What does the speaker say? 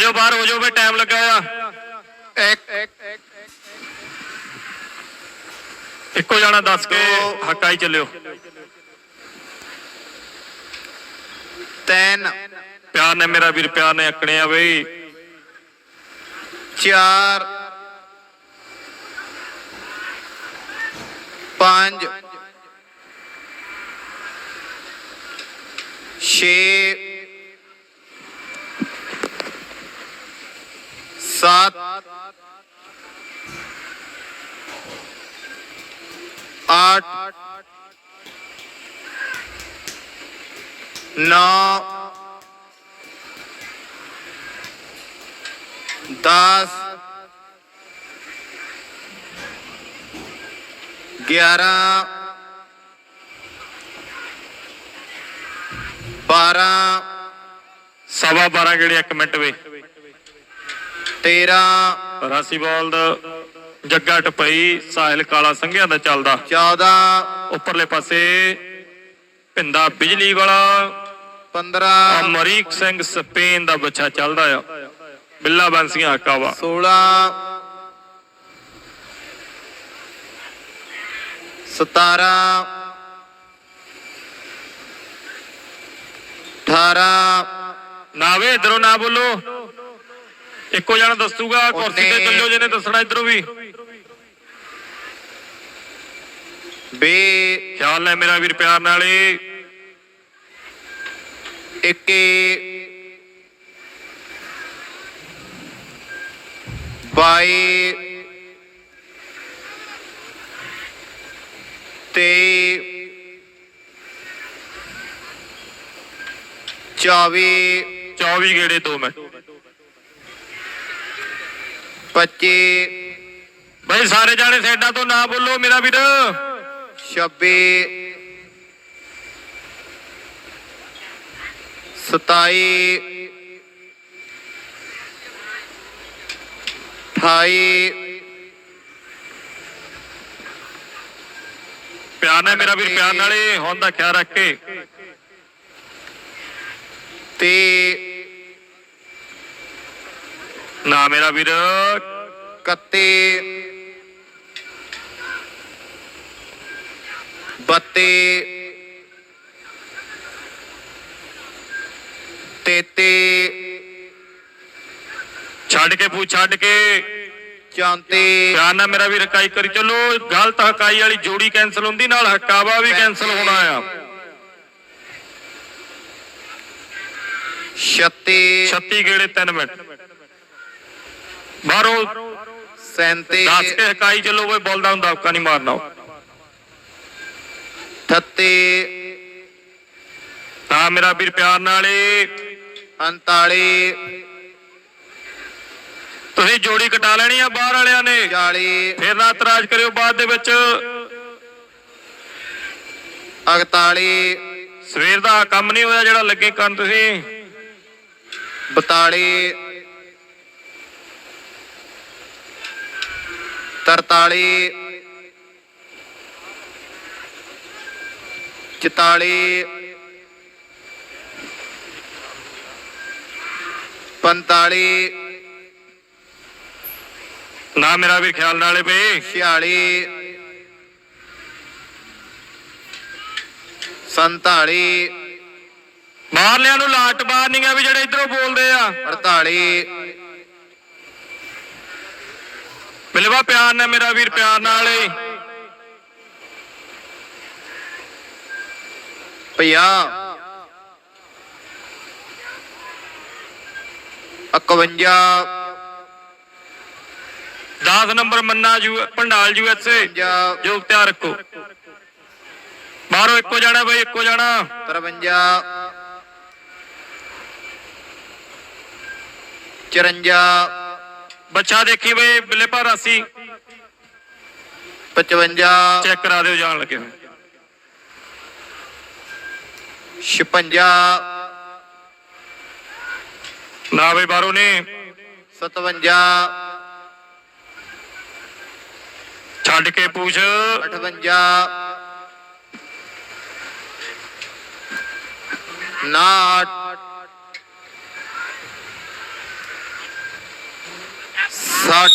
ਜਾਓ ਬਾਹਰ ਹੋ ਜਾਓ ਬਈ ਟਾਈਮ ਲੱਗਾ ਆ ਇੱਕ ਇੱਕੋ ਜਾਣਾ ਦੱਸ ਕੇ ਹੱਕਾਈ ਚੱਲਿਓ ਤਿੰਨ ਪਿਆਰ ਨੇ ਮੇਰਾ ਵੀਰ ਪਿਆਰ ਨੇ ਅਕਣੇ ਆ ਬਈ ਚਾਰ ਪੰਜ ਛੇ सात आठ नौ दस ग्यारह बारह सवा बारह गेड़िया कमेंट वे 13 ਰਾਸੀ ਬੋਲਦ ਜੱਗਾ ਟਪਈ ਸਾਹਿਲ ਕਾਲਾ ਸੰਘਿਆ ਦਾ ਚੱਲਦਾ। 14 ਉੱਪਰਲੇ ਪਾਸੇ ਪਿੰਦਾ ਬਿਜਲੀ ਵਾਲਾ। 15 ਅਮਰੀਕ ਸਿੰਘ ਸਪੇਨ ਦਾ ਬੱਚਾ ਚੱਲਦਾ ਆ। ਬਿੱਲਾ ਬੰਸੀਆਂ ਹਕਾਵਾ 16 17 18 ਨਾਵੇ ਇਧਰੋਂ ਨਾ ਬੋਲੋ। ਇੱਕੋ ਜਣਾ ਦੱਸੂਗਾ ਕੁਰਸੀ ਤੇ ਚੱਲਿਓ ਜਿਹਨੇ ਦੱਸਣਾ ਇਧਰੋਂ ਵੀ। ਬੇ ਖਿਆਲ ਹੈ ਮੇਰਾ ਵੀਰ ਪਿਆਰ ਨਾਲ ਇੱਕੇ ਬਾਈ ਤੇ ਚਾਵੀ 24 ਗੇੜੇ ਤੋਂ ਮੈਂ। 25 ਬਈ ਸਾਰੇ ਜਾਣੇ ਸੈਡਾ ਤੋਂ ਨਾ ਬੋਲੋ ਮੇਰਾ ਵੀਰ। 26 ਪਿਆਰ ਨਾਲ ਮੇਰਾ ਵੀਰ ਪਿਆਰ ਨਾਲੇ ਹੁਣ ਦਾ ਖਿਆਲ ਰੱਖ ਕੇ। ਤੇ ਨਾ ਮੇਰਾ ਵੀਰ। ਇਕੱਤੀ ਬੱਤੀ। ਤੇਤੀ। ਛੱਡ ਕੇ ਪੂ ਛੱਡ ਕੇ। ਚੌਂਤੀ। ਪਿਆਰ ਨਾਲ ਮੇਰਾ ਵੀਰ ਹਕਾਈ ਕਰੀ ਚੱਲੋ। ਗਲਤ ਹਕਾਈ ਵਾਲੀ ਜੋੜੀ ਕੈਨਸਲ ਹੁੰਦੀ ਨਾਲ ਹਕਾਵਾ ਵੀ ਕੈਨਸਲ ਹੋਣਾ ਆ। ਛੱਤੀ। 36 ਗੇੜੇ 3 ਮਿੰਟ। ਬਾਹਰੋਂ ਸੈਂਤੀ ਦੱਸ ਕੇ ਹਕਾਈ ਚੱਲੋ ਬਈ ਬੋਲਦਾ ਹੁੰਦਾ ਦਬਕਾ ਨਹੀਂ ਮਾਰਨਾ। ਅਠੱਤੀ ਤਾਂ ਮੇਰਾ ਵੀਰ ਪਿਆਰ ਨਾਲ। ਏ ਉਨਤਾਲੀ ਤੁਸੀਂ ਜੋੜੀ ਕਟਾ ਲੈਣੀ ਆ ਬਾਹਰ ਵਾਲਿਆਂ ਨੇ। ਚਾਲੀ ਫਿਰ ਨਾ ਇਤਰਾਜ਼ ਕਰਿਓ ਬਾਅਦ ਦੇ ਵਿੱਚ। ਇਕਤਾਲੀ ਸਵੇਰ ਦਾ ਕੰਮ ਨਹੀਂ ਹੋਇਆ ਜਿਹੜਾ ਲੱਗੇ ਕਰਨ ਤੁਸੀਂ। ਬਤਾਲੀ ਤਰਤਾਲੀ 44 ਨਾ ਮੇਰਾ ਵੀ ਖਿਆਲ ਨਾਲੇ ਪਏ 46 47 ਬਾਹਰਲਿਆਂ ਨੂੰ ਲਾਟ ਬਾਹਰ ਨਹੀਂ ਆ ਵੀ ਜਿਹੜੇ ਇਧਰੋਂ ਬੋਲਦੇ ਆ। 48 ਬਿਲਵਾ ਪਿਆਰ ਨਾਲ, ਮੇਰਾ ਵੀਰ ਪਿਆਰ ਨਾਲ ਏ। 50 51 10 ਨੰਬਰ ਮੰਨਾ ਜੂ, ਪੰਡਾਲ ਯੂ ਐਸ ਜੋ ਤਿਆਰ ਰੱਖੋ। ਬਾਹਰੋਂ ਇੱਕੋ ਜਾਣਾ ਬਈ, ਇੱਕੋ ਜਾਣਾ। 53 54 ਬੱਚਾ ਦੇਖੀ ਬਈ ਬਿੱਲੇ ਭਾਰਾਸੀ 55 ਚੈੱਕ ਕਰਾ ਦਿਓ ਜਾਣ ਲੱਗੇ ਹੋਏ। 56 ਨਾ ਬਈ ਬਾਹਰੋਂ ਨੇ। 57 ਛੱਡ ਕੇ ਪੂਛ। 58 ਨਾਟ ষাট